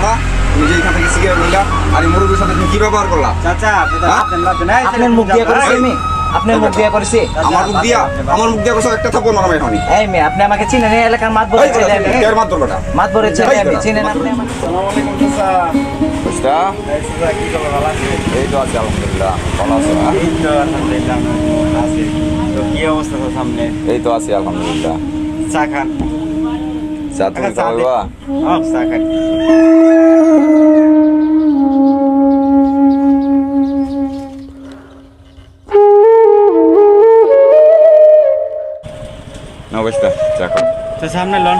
মানালা তুমি যে এখান থেকে সিগারেট নিলা আর এই মুরব্বীর সাথে তুমি কি ব্যবহার করলা? চাচা তো হ্যাঁ? আপনার মুখ দিয়ে করেছি আমি। আপনার মুখ দিয়ে করেছি। আমার মুখ দিয়া আমার মুখ দিয়া কইছো একটা থাপ্পড় মারাম এখনই এই মেয়ে আপনি আমাকে চিনেন এই এলাকার মাত বলে এর মাত বলে আমি বেটা, চিনেন মাত আপনি। বলে। আমাকে আসসালামু আলাইকুম চাচা চাচা কি খবর? ভালো আছেন? এই তো আছে আলহামদুলিল্লাহ। ভালো আছে এই তো আলহামদুলিল্লাহ আছি। তো কি অবস্থা সামনে? এই তো আছে আলহামদুলিল্লাহ। চা খান। চা তুমি ও চা খান না চা খাও তো সামনে লন।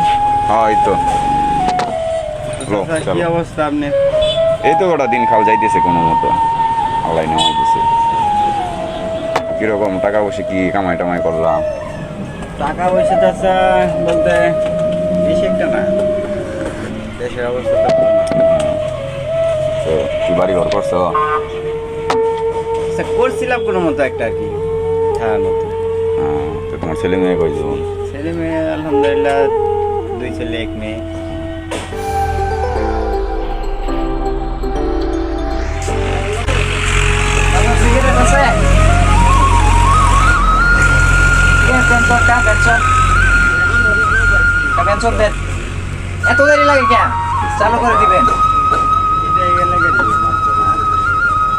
হ্যাঁ এই তো। কি অবস্থা আপনি? এই তো গোটা দিন খাও যাইতেছে কোনো মতো। আল্লাহ নামাইতেছে। কীরকম টাকা পয়সা কি কামাই টামাই করলাম? টাকা পয়সা চাচা বলতে বেশি একটা না। দেশের অবস্থা তো কি বাড়ি ঘর করছ? আচ্ছা, করছিলাম কোনো মতো একটা আর কি। হ্যাঁ মতো হ্যাঁ, তো তোমার ছেলে মেয়ে যাব ছেলে মেয়ে, আলহামদুলিল্লাহ, দুই ছেলে, এক মেয়ে। এত দেরি লাগে কেন? চালু করে দিবেন।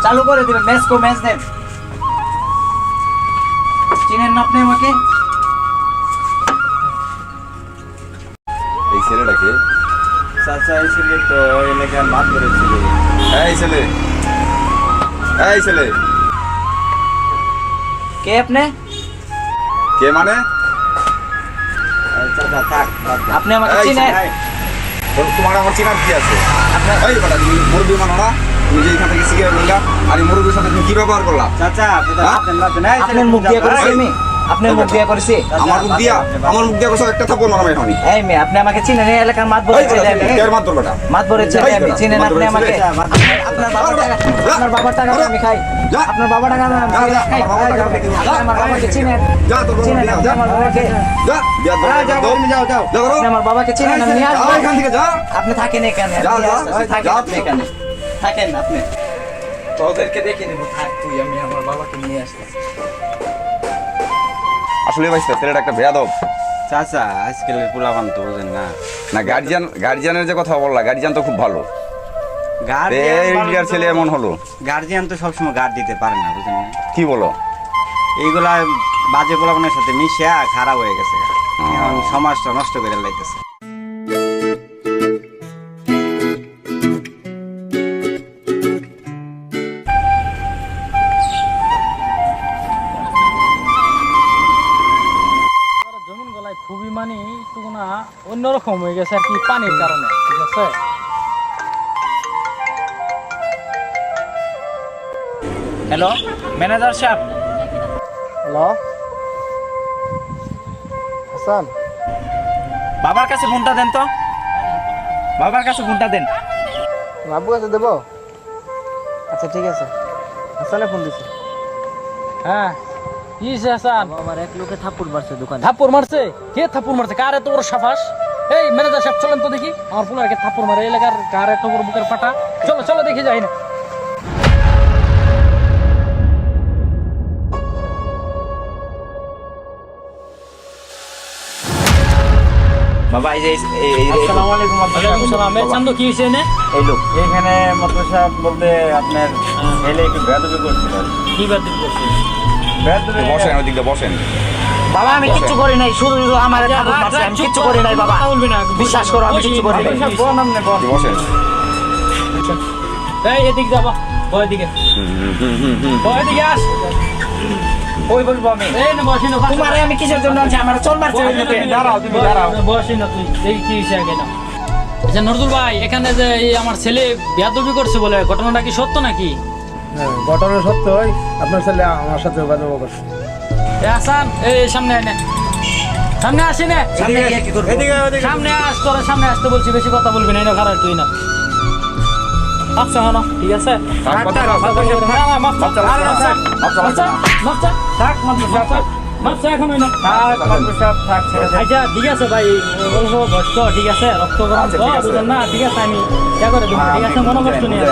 চালু করে দিবেন, ম্যাচ কো ম্যাচ দেন। চিনেন না আপনি আমাকে? এই ছেলেটাকে? চাচা এই ছেলে তো এলাকার মাত করেছিল এই ছেলে। এই ছেলে। কে আপনি? কে মানে? চাচা থাক। আপনি আমাকে চিনেন। তোমার আমার চিনার কি আছে? আপনার তুমি মানো না? তুমি যে এখান থেকে সিগারেট নিলা আর এই মুরব্বীর সাথে তুমি কি ব্যবহার করলা? চাচা আপনি তো হ্যাঁ? হাতেন লাগবেন এই আপনার মুখ দিয়ে করেছি আমি। আপনার মুখ দিয়ে করেছি। আমার মুখ দিয়া আমার মুখ দিয়া কইছো একটা থাপ্পড় মারাম এখনই। এই মেয়ে আপনি আমাকে চিনেন এই এলাকার মাত বলে এই বেটা, এর মাত্র বেটা মাত বলে চিনেন আমি চিনেন আপনি আমাকে আপনার বাবার টাকা আপনার বাবার টাকা আমি খাই। যা। আপনার বাবার টাকা আমি যা, যা, খাই আমার বাবার টাকা আমি খাই। আপনি আমার বাবাকে চিনেন। যা তো চিনেন আমার বাবাকে। যা বিয়া যাও যাও যাও। যা করো। আপনি আমার বাবাকে চিনেন আমি নিয়ে আসব। এখান থেকে যা। আপনি থাকেন এখানে যা, যা, থাকেন যা, আপনি যা। এখানে। থাকেন আপনি? তোদেরকে দেখে নেব। থাক তুই আমি আমার বাবাকে নিয়ে আসতেছি আসলে ভাইস্তা ছেলেটা একটা বেয়াদব। চাচা পোলাপান তো বোঝেন না। না গার্জিয়ান গার্জিয়ানের যে কথা বললা গার্জিয়ান তো খুব ভালো। ইন্ডিয়ার ছেলে এমন হলো। গার্জিয়ান তো সবসময় গার্ড দিতে পারে না বুঝেন না। কি বলো? এইগুলা বাজে পোলাপানের সাথে মিশিয়া খারাপ হয়ে গেছে। এখন সমাজটা নষ্ট করে লাইতেছে। অন্যরকম হয়ে গেছে আর কি পানির কারণে ঠিক আছে? হ্যালো ম্যানেজার সাহেব? হ্যালো হাসান বাবার কাছে ফোনটা দেন তো। বাবার কাছে ফোনটা দেন। বাবু কাছে দেবো? আচ্ছা ঠিক আছে। হাসানে ফোন দিছে। হ্যাঁ। কি হয়েছে হাসান আমার এক লোকে থাপ্পড় মারছে দোকানে। থাপ্পড় মারছে? কে থাপ্পড় মারছে? কার এত বড় সাফাস? এই ম্যানেজার সাহেব চলেন তো দেখি। আমার পুলারকে থাপ্পড় মারে এলাকার কার এত বড় বুকের ফাটা। চলো চলো দেখি যাই না। বাবা এই যে এই- এই- এই- আসসালামু আলাইকুম ওয়ালাইকুম সালাম। এই চান্দু কি হয়েছে এনে? এই লোক। এখানে সাহেব বলতে আপনার বেদবি করছিল। কি বেদবি বসেন বসেন। বাবা আমি কিচ্ছু করি নাই। শুধু শুধু আমার মারছে আমি কিচ্ছু করি নাই বাবা। বলবি না বিশ্বাস করো আমি কিচ্ছু করি নাই। এই এদিক যাবা বয় দিকে বয় দিকে আস। ওই বলব আমি? এই না বসি না তোমারে আমি কিসের জন্য আনছি? আমার চল মারছে দাঁড়াও তুমি দাঁড়াও। বসি না তুই দেখি কি হয়েছে আগে না আচ্ছা নজরুল ভাই এখানে যে এই আমার ছেলে বিয়াদবি করছে বলে ঘটনাটা কি সত্য নাকি? হ্যাঁ, ঘটনা হয়। আপনার ছেলে আমার সাথে বাজাবো করছে। হাসান এই সামনে আয় নে সামনে আসি নে সামনে গিয়ে কি করব সামনে আস তোর সামনে আসতে বলছি বেশি কথা বলবি না এই খারাপ তুই না আচ্ছা হন ঠিক আছে আচ্ছা ঠিক আছে ভাই অল্প কষ্ট ঠিক আছে রক্ত গরম আচ্ছা, না ঠিক আছে আমি ইয়া করে দেবো ঠিক আছে মনে কষ্ট নিয়ে